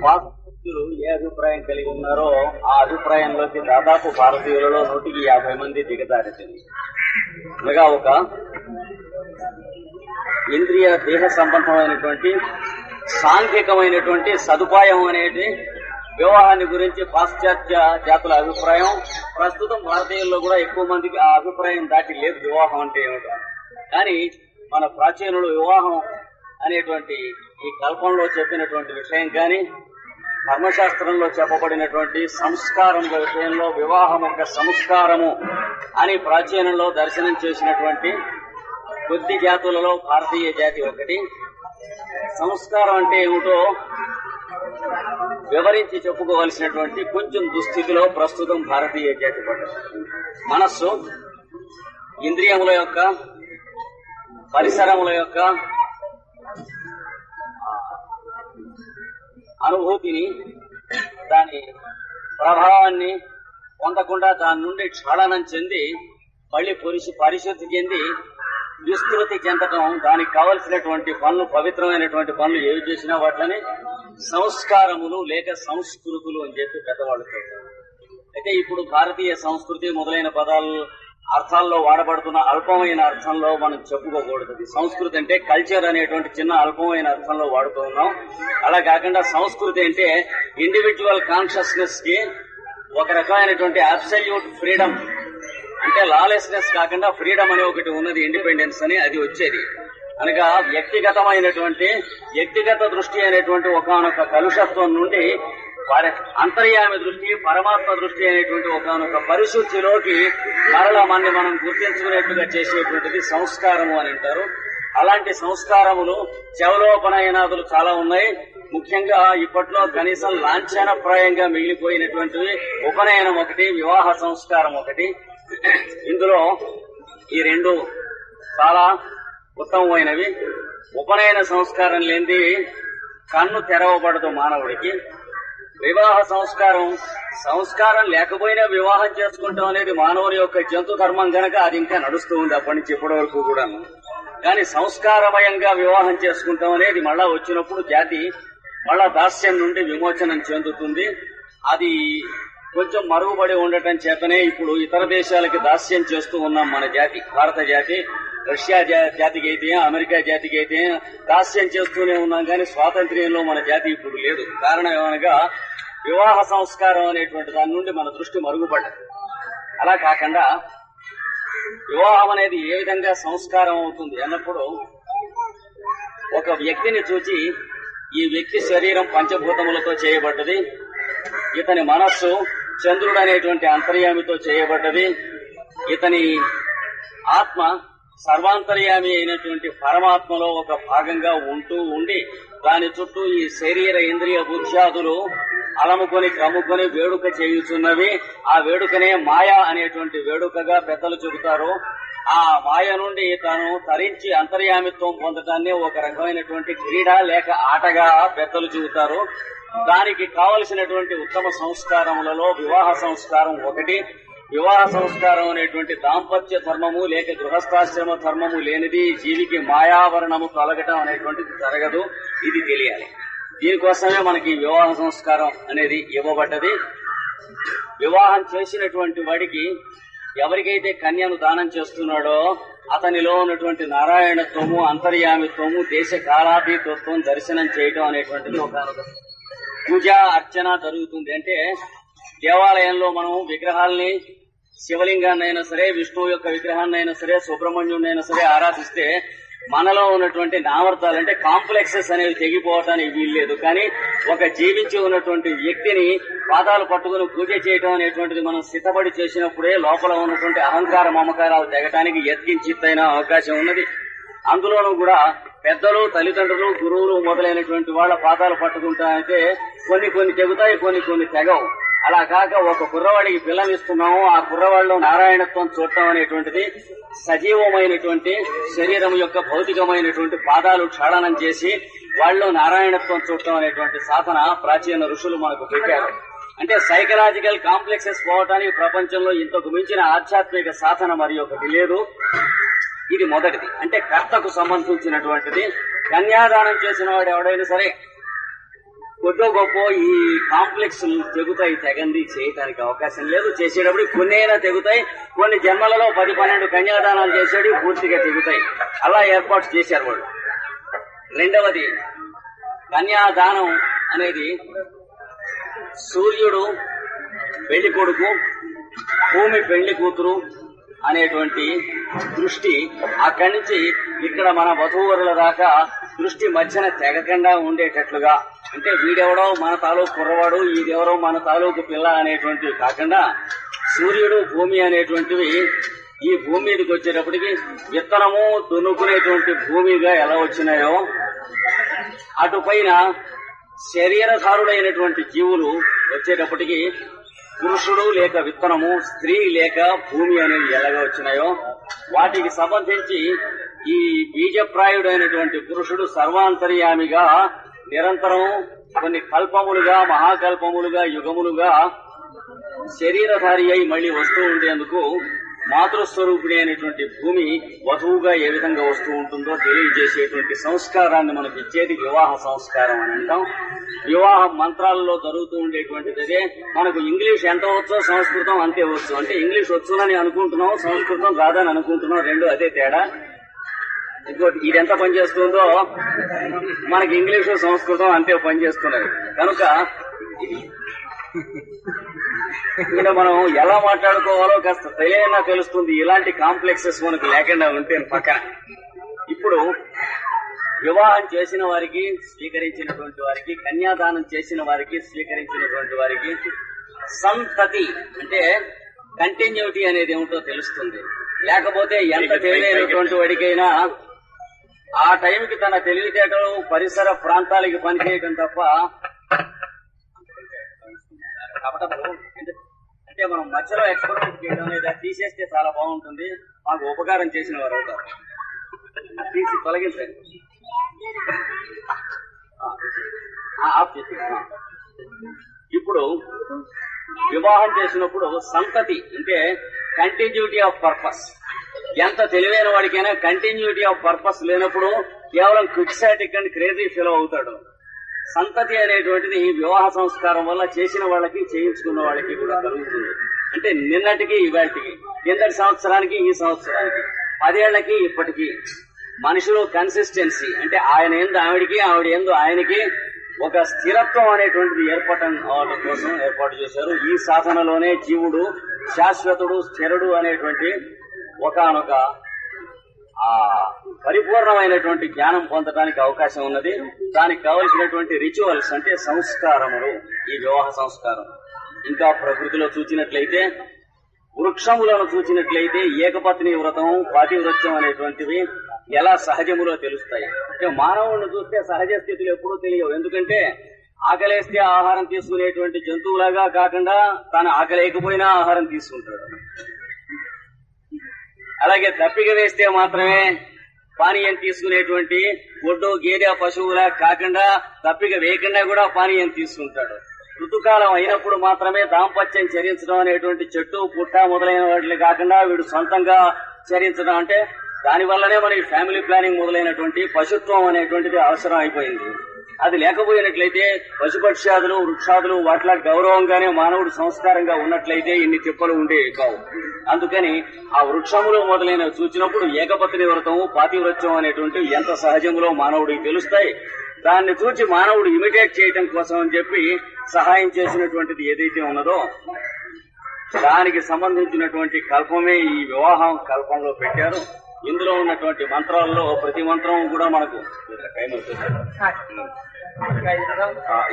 వాస్తులు ఏ అభిప్రాయం కలిగి ఉన్నారో ఆ అభిప్రాయంలోకి దాదాపు భారతీయులలో నూటికి యాభై మంది దిగజారింది అనగా ఒక ఇంద్రియ దేహ సంబంధమైనటువంటి సాంఘికమైనటువంటి సదుపాయం అనేది వివాహాన్ని గురించి పాశ్చాత్య జాతుల అభిప్రాయం. ప్రస్తుతం భారతీయుల్లో కూడా ఎక్కువ మందికి ఆ అభిప్రాయం దాటి లేదు వివాహం అంటే ఏమిటో. కానీ మన ప్రాచీనులు వివాహం అనేటువంటి ఈ కల్పంలో చెప్పినటువంటి విషయం కానీ ధర్మశాస్త్రంలో చెప్పబడినటువంటి సంస్కారముల విషయంలో వివాహం యొక్క సంస్కారము అని ప్రాచీనంలో దర్శనం చేసినటువంటి కొద్ది జాతులలో భారతీయ జాతి ఒకటి. సంస్కారం అంటే ఏమిటో వివరించి చెప్పుకోవలసినటువంటి కొంచెం దుస్థితిలో ప్రస్తుతం భారతీయ జాతి పడ్డది మనస్సు ఇంద్రియముల యొక్క పరిసరముల యొక్క అనుభూతిని దాని ప్రభావాన్ని పొందకుండా దాని నుండి క్షాళనం చెంది మళ్ళీ పరిశు పరిశుద్ధి చెంది విస్తృతి చెందటం దానికి కావలసినటువంటి పనులు పవిత్రమైనటువంటి పనులు ఏవి చేసినా వాటిని సంస్కారములు లేక సంస్కృతులు అని చెప్పి పెద్దవాళ్ళు అయితే ఇప్పుడు భారతీయ సంస్కృతి మొదలైన పదాలు అర్థాల్లో వాడబడుతున్న అల్పమైన అర్థంలో మనం చెప్పుకోకూడదు. సంస్కృతి అంటే కల్చర్ అనేటువంటి చిన్న అల్పమైన అర్థంలో వాడుతూ ఉన్నాం. అలా కాకుండా సంస్కృతి అంటే ఇండివిజువల్ కాన్షియస్నెస్కి ఒక రకమైనటువంటి అబ్సల్యూట్ ఫ్రీడమ్ అంటే లాలెస్నెస్ కాకుండా ఫ్రీడమ్ అనే ఒకటి ఉన్నది ఇండిపెండెన్స్ అని అది వచ్చేది. అనగా వ్యక్తిగతమైనటువంటి వ్యక్తిగత దృష్టి అనేటువంటి ఒకనొక కలుషత్వం నుండి వారి అంతర్యామి దృష్టి పరమాత్మ దృష్టి అనేటువంటి ఒకనొక పరిశుద్ధిలోకి మరల మనని మనం గుర్తించుకునేట్టుగా చేసేటువంటిది సంస్కారము అని అంటారు. అలాంటి సంస్కారములు చెవలోపనయనాదులు చాలా ఉన్నాయి. ముఖ్యంగా ఇప్పట్లో కనీసం లాంఛనప్రాయంగా మిగిలిపోయినటువంటివి ఉపనయనం ఒకటి వివాహ సంస్కారం ఒకటి. ఇందులో ఈ రెండు చాలా ఉత్తమమైనవి. ఉపనయన సంస్కారం లేనిది కన్ను తెరవబడదు మానవుడికి. వివాహ సంస్కారం. సంస్కారం లేకపోయినా వివాహం చేసుకుంటాం అనేది మానవుని యొక్క జంతు ధర్మం గనక అది ఇంకా నడుస్తూ ఉంది అప్పటి నుంచి ఇప్పటి వరకు కూడాను. కానీ సంస్కారమయంగా వివాహం చేసుకుంటాం అనేది మళ్ళా వచ్చినప్పుడు జాతి మళ్ళా దాస్యం నుండి విమోచనం చెందుతుంది. అది కొంచెం మరుగుబడి ఉండటం చేతనే ఇప్పుడు ఇతర దేశాలకి దాస్యం చేస్తూ ఉన్నాం మన జాతి భారత జాతి. రష్యా జాతికి అయితే అమెరికా జాతికి అయితే దాస్యం చేస్తూనే ఉన్నాం కానీ స్వాతంత్ర్యంలో మన జాతి ఇప్పుడు లేదు. కారణం ఏమనగా వివాహ సంస్కారం అనేటువంటి దాని నుండి మన దృష్టి మరుగుపడ్డది. అలా కాకుండా వివాహం అనేది ఏ విధంగా సంస్కారం అవుతుంది అన్నప్పుడు ఒక వ్యక్తిని చూచి ఈ వ్యక్తి శరీరం పంచభూతములతో చేయబడ్డది ఇతని మనస్సు చంద్రుడు అనేటువంటి అంతర్యామితో చేయబడ్డది ఇతని ఆత్మ సర్వాంతర్యామి అయినటువంటి పరమాత్మలో ఒక భాగంగా ఉంటూ ఉండి దాని చుట్టూ ఈ శరీర ఇంద్రియ బుద్ధ్యాదులు అలముకొని క్రముకొని వేడుక చేయుచున్నవి. ఆ వేడుకనే మాయా అనేటువంటి వేడుకగా పెద్దలు చెబుతారు. ఆ మాయ నుండి తను తరించి అంతర్యామిత్వం పొందటాన్ని ఒక రకమైనటువంటి క్రీడ లేక ఆటగా పెద్దలు చెబుతారు. దానికి కావలసినటువంటి ఉత్తమ సంస్కారములలో వివాహ సంస్కారం ఒకటి వివాహ సంస్కారం అనేటువంటి దాంపత్య ధర్మము లేక గృహస్థాశ్రమ ధర్మము లేనిది జీవికి మాయావరణము కలగటం అనేటువంటిది జరగదు. ఇది తెలియాలి. దీనికోసమే మనకి వివాహ సంస్కారం అనేది ఇవ్వబడ్డది. వివాహం చేసినటువంటి వాడికి ఎవరికైతే కన్యను దానం చేస్తున్నాడో అతనిలో ఉన్నటువంటి నారాయణత్వము అంతర్యామిత్వము దేశ కాలాతీతత్వం దర్శనం చేయటం అనేటువంటిది ఒక పూజ అర్చన జరుగుతుంది. అంటే దేవాలయంలో మనం విగ్రహాల్ని శివలింగాన్నైనా సరే విష్ణువు యొక్క విగ్రహాన్నైనా సరే సుబ్రహ్మణ్యునైనా సరే ఆరాధిస్తే మనలో ఉన్నటువంటి నావర్తాలు అంటే కాంప్లెక్సెస్ అనేవి తెగిపోవటానికి వీల్లేదు. కానీ ఒక జీవించి ఉన్నటువంటి వ్యక్తిని పాదాలు పట్టుకుని పూజ చేయటం అనేటువంటిది మనం సిద్ధపడి చేసినప్పుడే లోపల ఉన్నటువంటి అహంకార మమకారాలు తెగటానికి ఎత్కించిత్తైన అవకాశం ఉన్నది. అందులోనూ కూడా పెద్దలు తల్లిదండ్రులు గురువులు మొదలైనటువంటి వాళ్ళ పాదాలు పట్టుకుంటా అయితే కొన్ని కొన్ని తెగుతాయి కొన్ని కొన్ని తెగవు. అలా కాక ఒక కుర్రవాడికి పిల్లనిస్తున్నాము ఆ కుర్రవాడిలో నారాయణత్వం చూడటం అనేటువంటిది సజీవమైనటువంటి శరీరం యొక్క భౌతికమైనటువంటి పాదాలు క్షాళనం చేసి వాళ్ళలో నారాయణత్వం చూడటం అనేటువంటి సాధన ప్రాచీన ఋషులు మనకు పెట్టారు అంటే సైకలాజికల్ కాంప్లెక్సెస్ పోవటానికి ప్రపంచంలో ఇంతకు మించిన ఆధ్యాత్మిక సాధన మరి ఒకటి లేదు. ఇది మొదటిది. అంటే కర్తకు సంబంధించినటువంటిది. కన్యాదానం చేసిన వాడు ఎవడైనా సరే కొద్దో గొప్ప ఈ కాంప్లెక్స్ తెగుతాయి తెగంది చేయటానికి అవకాశం లేదు. చేసేటప్పుడు కొన్ని అయినా తెగుతాయి. కొన్ని జన్మలలో పది పన్నెండు కన్యాదానాలు చేసేవి పూర్తిగా తెగుతాయి. అలా ఏర్పాటు చేశారు వాళ్ళు. రెండవది కన్యాదానం అనేది సూర్యుడు పెళ్ళి కొడుకు భూమి పెళ్ళి కూతురు అనేటువంటి దృష్టి. అక్కడి నుంచి ఇక్కడ మన వధూవరుల దాకా దృష్టి మధ్యన తెగకుండా ఉండేటట్లుగా అంటే వీడెవడో మన తాలూకు కుర్రవాడు ఈడెవరో మన తాలూకు పిల్ల అనేటువంటివి కాకుండా సూర్యుడు భూమి అనేటువంటివి ఈ భూమి మీదకి వచ్చేటప్పటికి విత్తనము దున్నుకునేటువంటి భూమిగా ఎలా వచ్చినాయో అటుపైన శరీరధారుడైనటువంటి జీవులు వచ్చేటప్పటికి పురుషుడు లేక విత్తనము స్త్రీ లేక భూమి అనేవి ఎలాగా వచ్చినాయో వాటికి సంబంధించి ఈ బీజప్రాయుడైనటువంటి పురుషుడు సర్వాంతర్యామిగా నిరంతరం కొన్ని కల్పములుగా మహాకల్పములుగా యుగములుగా శరీరధారి అయి మళ్ళీ వస్తూ ఉండేందుకు మాతృస్వరూపిణి అయినటువంటి భూమి వధువుగా ఏ విధంగా వస్తూ ఉంటుందో తెలియజేసేటువంటి సంస్కారాన్ని మనకి ఇచ్చేది వివాహ సంస్కారం అని అంటాం. వివాహ మంత్రాలలో జరుగుతూ ఉండేటువంటిది అదే మనకు ఇంగ్లీష్ ఎంత వచ్చో సంస్కృతం అంతే వచ్చు. అంటే ఇంగ్లీష్ వచ్చునని అనుకుంటున్నాం సంస్కృతం రాదని అనుకుంటున్నాం రెండు అదే తేడా. ఇంకోటి ఇది ఎంత పనిచేస్తుందో మనకి ఇంగ్లీషు సంస్కృతం అంతే పనిచేస్తున్నది కనుక ఇక్కడ మనం ఎలా మాట్లాడుకోవాలో కాస్త తెలియనా తెలుస్తుంది. ఇలాంటి కాంప్లెక్సెస్ మనకు లేకుండా ఉంటే పక్కన. ఇప్పుడు వివాహం చేసిన వారికి స్వీకరించినటువంటి వారికి కన్యాదానం చేసిన వారికి స్వీకరించినటువంటి వారికి సంతతి అంటే కంటిన్యూటీ అనేది ఏమిటో తెలుస్తుంది. లేకపోతే ఎంత తెలియనటువంటి వాడికైనా ఆ టైంకి తన తెలివితేటలు పరిసర ప్రాంతాలకి పనిచేయటం తప్ప అంటే మనం మధ్యలో ఎక్స్పెరిమెంట్ చేయడం లేదా తీసేస్తే చాలా బాగుంటుంది. మాకు ఉపకారం చేసిన వారు అవుతారు. తీసి తొలగించండి. ఆఫ్ ఇప్పుడు వివాహం చేసినప్పుడు సంతతి అంటే కంటిన్యూటీ ఆఫ్ పర్పస్ ఎంత తెలివైన వాడికైనా కంటిన్యూటీ ఆఫ్ పర్పస్ లేనప్పుడు కేవలం క్విక్సాటిక్ అండ్ క్రేజీ ఫీల్ అవుతాడు. సంతతి అనేటువంటిది వివాహ సంస్కారం వల్ల చేసిన వాళ్ళకి చేయించుకున్న వాళ్ళకి కూడా కలుగుతుంది. అంటే నిన్నటికి ఇవాటికి కిందటి సంవత్సరానికి ఈ సంవత్సరానికి పదేళ్ళకి ఇప్పటికి. మనిషిలో కన్సిస్టెన్సీ అంటే ఆయన ఎందు ఆవిడికి ఆవిడ ఎందు ఆయనకి ఒక స్థిరత్వం అనేటువంటిది ఏర్పడటం అవడం కోసం ఏర్పాటు చేశారు. ఈ సాధనలోనే జీవుడు శాశ్వతుడు స్థిరుడు అనేటువంటి ఒకానొక ఆ పరిపూర్ణమైనటువంటి జ్ఞానం పొందడానికి అవకాశం ఉన్నది. దానికి కావలసినటువంటి రిచువల్స్ అంటే సంస్కారములు ఈ వివాహ సంస్కారం. ఇంకా ప్రకృతిలో చూచినట్లయితే వృక్షములను చూచినట్లయితే ఏకపత్ని వ్రతం పాతివ్రత్యం అనేటువంటివి ఎలా సహజములో తెలుస్తాయి. అంటే మానవుడిని చూస్తే సహజ స్థితులు ఎప్పుడూ తెలియవు. ఎందుకంటే ఆకలేస్తే ఆహారం తీసుకునేటువంటి జంతువులాగా కాకుండా తాను ఆకలేకపోయినా ఆహారం తీసుకుంటాడు. అలాగే తప్పిక వేస్తే మాత్రమే పానీయం తీసుకునేటువంటి గొడ్డు గేదె పశువుల కాకుండా తప్పిక వేయకుండా కూడా పానీయం తీసుకుంటాడు. ఋతుకాలం అయినప్పుడు మాత్రమే దాంపత్యం చరించడం అనేటువంటి చెట్టు పుట్ట మొదలైన వాటిని కాకుండా వీడు సొంతంగా చరించడం అంటే దాని వల్లనే మనకి ఫ్యామిలీ ప్లానింగ్ మొదలైనటువంటి పశుత్వం అనేటువంటిది అవసరం అయిపోయింది. అది లేకపోయినట్లయితే పశుపక్ష్యాదులు వృక్షాదులు వాటిలా గౌరవంగానే మానవుడు సంస్కారంగా ఉన్నట్లయితే ఇన్ని తిప్పలు ఉండేవి కావు. అందుకని ఆ వృక్షములు మొదలైన చూచినప్పుడు ఏకపత్ని వ్రతము పాతివ్రత్యం అనేటువంటి ఎంత సహజములో మానవుడికి తెలుస్తాయి. దాన్ని చూచి మానవుడు ఇమిటేట్ చేయటం కోసం అని చెప్పి సహాయం చేసినటువంటిది ఏదైతే ఉన్నదో దానికి సంబంధించినటువంటి కల్పమే ఈ వివాహం కల్పంలో పెట్టారు. ఇందులో ఉన్నటువంటి మంత్రాల్లో ప్రతి మంత్రం కూడా మనకు టైం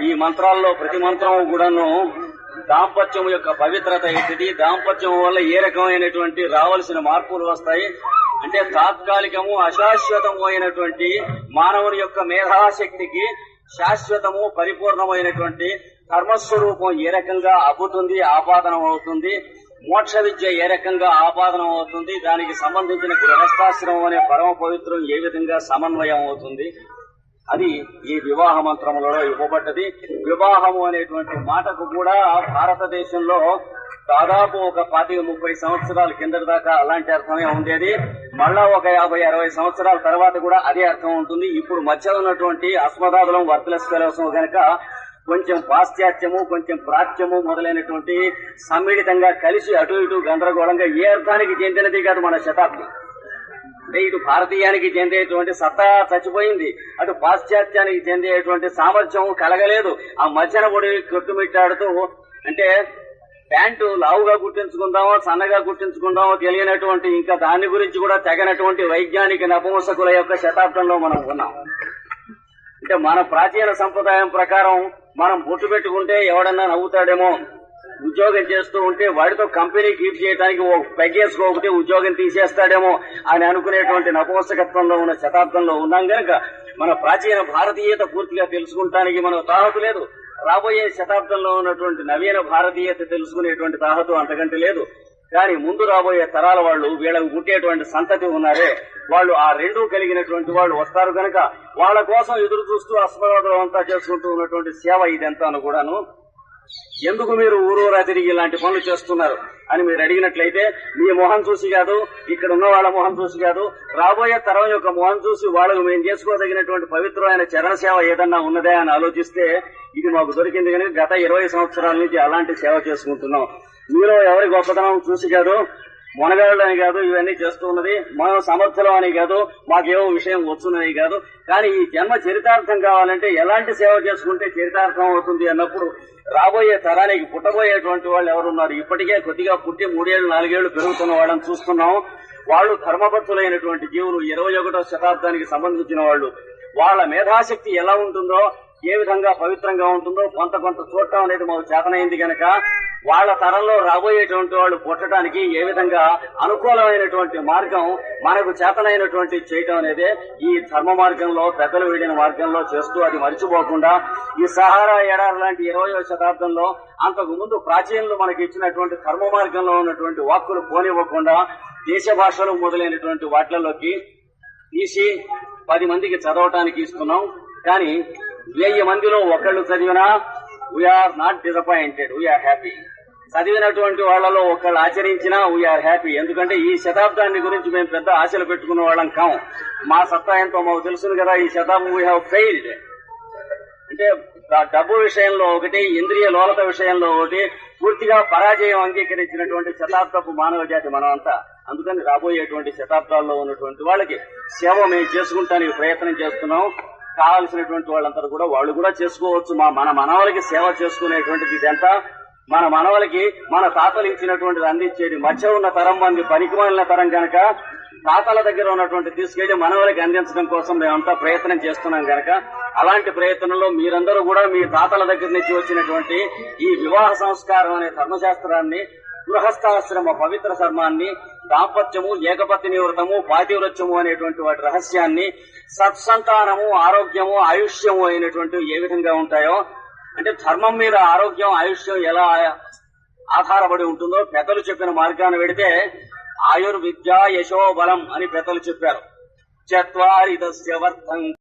ఈ మంత్రాల్లో ప్రతి మంత్రం కూడాను దాంపత్యం యొక్క పవిత్రత ఏంటిది? దాంపత్యం వల్ల ఏ రకమైనటువంటి రావాల్సిన మార్పులు వస్తాయి? అంటే తాత్కాలికము అశాశ్వతము అయినటువంటి మానవుని యొక్క మేధాశక్తికి శాశ్వతము పరిపూర్ణమైనటువంటి కర్మస్వరూపం ఏ రకంగా అబ్బుతుంది ఆపాదనం అవుతుంది మోక్ష విద్య ఏ రకంగా ఆపాదనం అవుతుంది? దానికి సంబంధించిన గృహస్థాశ్రమం అనే పరమ పవిత్రం ఏ విధంగా సమన్వయం అవుతుంది? అది ఈ వివాహ మంత్రములలో ఇవ్వబడ్డది. వివాహము అనేటువంటి మాటకు కూడా భారతదేశంలో దాదాపు ఒక పాతిక ముప్పై సంవత్సరాల కిందటి దాకా అలాంటి అర్థమే ఉండేది. మళ్ళా ఒక యాభై అరవై సంవత్సరాల తర్వాత కూడా అదే అర్థం ఉంటుంది. ఇప్పుడు మధ్య ఉన్నటువంటి అస్మదాదులం వర్తలెస్ ఫెలోసం గనక కొంచెం పాశ్చాత్యము కొంచెం ప్రాచ్యము మొదలైనటువంటి సమ్మిళితంగా కలిసి అటు ఇటు గందరగోళంగా ఏ అర్థానికి చెందినది కాదు మన శతాబ్ది. అంటే ఇటు భారతీయానికి చెందేటువంటి సత్తా చచ్చిపోయింది. అటు పాశ్చాత్యానికి చెందేటువంటి సామర్థ్యం కలగలేదు. ఆ మధ్యన పొడి కొట్టుమిట్టాడుతూ అంటే ప్యాంటు లావుగా గుర్తించుకుందామో సన్నగా గుర్తించుకుందామో తెలియనటువంటి ఇంకా దాని గురించి కూడా తెగనటువంటి వైజ్ఞానిక నపుంసకుల యొక్క శతాబ్దంలో మనం ఉన్నాం. అంటే మన ప్రాచీన సంప్రదాయం ప్రకారం మనం బొట్టు పెట్టుకుంటే ఎవడన్నా నవ్వుతాడేమో. ఉద్యోగం చేస్తూ ఉంటే వాడితో కంపెనీ కీప్ చేయడానికి ఒక పెగ్గేసుకోకపోతే ఉద్యోగం తీసేస్తాడేమో అని అనుకునేటువంటి నపోసకత్వంలో ఉన్న శతాబ్దంలో ఉన్నాం గనక మన ప్రాచీన భారతీయత పూర్తిగా తెలుసుకుంటానికి మనకు తాహతు లేదు. రాబోయే శతాబ్దంలో ఉన్నటువంటి నవీన భారతీయత తెలుసుకునేటువంటి తాహతు అంతకంటే లేదు. కానీ ముందు రాబోయే తరాల వాళ్ళు వీళ్ళకు పుట్టేటువంటి సంతతి ఉన్నారే వాళ్ళు ఆ రెండు కలిగినటువంటి వాళ్ళు వస్తారు కనుక వాళ్ళ కోసం ఎదురు చూస్తూ అస్మరోధం అంతా చేసుకుంటూ ఉన్నటువంటి సేవ ఇదంతాను కూడాను. ఎందుకు మీరు ఊరూరా తిరిగి ఇలాంటి పనులు చేస్తున్నారు అని మీరు అడిగినట్లయితే మీ మొహం చూసి కాదు ఇక్కడ ఉన్న వాళ్ళ మొహం చూసి కాదు రాబోయే తరం యొక్క మొహం చూసి వాళ్ళకు మేము చేసుకోదగినటువంటి పవిత్రమైన చరణ సేవ ఏదన్నా ఉన్నదా అని ఆలోచిస్తే ఇది మాకు దొరికింది కనుక గత ఇరవై సంవత్సరాల నుంచి అలాంటి సేవ చేసుకుంటున్నాం. మీలో ఎవరి గొప్పతనం చూసి కాదు మొనగాళ్ళు అని కాదు ఇవన్నీ చేస్తూ ఉన్నది. మనం సమర్థులం అని కాదు మాకేవో విషయం వస్తున్నది కాదు. కానీ ఈ జన్మ చరితార్థం కావాలంటే ఎలాంటి సేవ చేసుకుంటే చరితార్థం అవుతుంది అన్నప్పుడు రాబోయే తరానికి పుట్టబోయేటువంటి వాళ్ళు ఎవరున్నారు? ఇప్పటికే కొద్దిగా పుట్టి మూడేళ్ళు నాలుగేళ్ళు పెరుగుతున్న వాళ్ళని చూస్తున్నాం. వాళ్ళు ధర్మబద్ధులైనటువంటి జీవులు ఇరవై ఒకటో శతాబ్దానికి సంబంధించిన వాళ్ళు. వాళ్ళ మేధాశక్తి ఎలా ఉంటుందో ఏ విధంగా పవిత్రంగా ఉంటుందో కొంత కొంత చూడటం అనేది మాకు చేతనైంది గనక వాళ్ళ తరంలో రాబోయేటువంటి వాళ్ళు పుట్టడానికి ఏ విధంగా అనుకూలమైనటువంటి మార్గం మనకు చేతనైనటువంటి చేయటం అనేది ఈ ధర్మ మార్గంలో పెద్దలు వేడిన మార్గంలో చేస్తూ అది మర్చిపోకుండా ఈ సహారా ఎడారి లాంటి ఇరవయో శతాబ్దంలో అంతకు ముందు ప్రాచీనులు మనకి ఇచ్చినటువంటి ధర్మ మార్గంలో ఉన్నటువంటి వాక్కులు పోనివ్వకుండా దేశ భాషలు మొదలైనటువంటి వాటిలలోకి తీసి పది మందికి చదవటానికి ఇస్తున్నాం. కానీ వెయ్యి మందిలో ఒకళ్ళు చదివినా we are not disappointed we are happy చదివినటువంటి వాళ్ళలో ఒకళ్ళు ఆచరించినా వీఆర్ హ్యాపీ ఎందుకంటే ఈ శతాబ్దాన్ని గురించి మేము పెద్ద ఆశలు పెట్టుకున్న వాళ్ళం కాం. మా సత్తా ఎంతో మాకు తెలుసును కదా ఈ శతాబ్దం వీ హ్యావ్ ఫెయిల్డ్ అంటే డబ్బు విషయంలో ఒకటి ఇంద్రియ లోలత విషయంలో ఒకటి పూర్తిగా పరాజయం అంగీకరించినటువంటి శతాబ్దపు మానవ జాతి మనం అంతా అందుకని రాబోయేటువంటి శతాబ్దాల్లో ఉన్నటువంటి వాళ్ళకి సేవ మేము చేసుకుంటానికి ప్రయత్నం చేస్తున్నాం. కావాల్సినటువంటి వాళ్ళందరూ కూడా వాళ్ళు కూడా చేసుకోవచ్చు. మా మన మనవలకి సేవ చేసుకునేటువంటిది ఇదంతా. మన మనవలకి మన తాతలు ఇచ్చినటువంటిది అందించేది మధ్య ఉన్న తరం మంది పనికిమాలిన తరం కనుక తాతల దగ్గర ఉన్నటువంటి తీసుకెళ్ళి మనవలకి అందించడం కోసం మేమంతా ప్రయత్నం చేస్తున్నాం కనుక అలాంటి ప్రయత్నంలో మీరందరూ కూడా మీ తాతల దగ్గర నుంచి వచ్చినటువంటి ఈ వివాహ సంస్కారం అనే ధర్మశాస్త్రాన్ని గృహస్థాశ్రమ పవిత్ర ధర్మాన్ని దాంపత్యము ఏకపతి నివృతము పాతివ్రత్యము అనేటువంటి వాటి రహస్యాన్ని సత్సంతానము ఆరోగ్యము ఆయుష్యము అయినటువంటి ఏ విధంగా ఉంటాయో అంటే ధర్మం మీద ఆరోగ్యం ఆయుష్యం ఎలా ఆధారపడి ఉంటుందో పెద్దలు చెప్పిన మార్గాన్ని పెడితే ఆయుర్విద్య యశోబలం అని పెద్దలు చెప్పారు. చత్వారి దస్య వర్ధం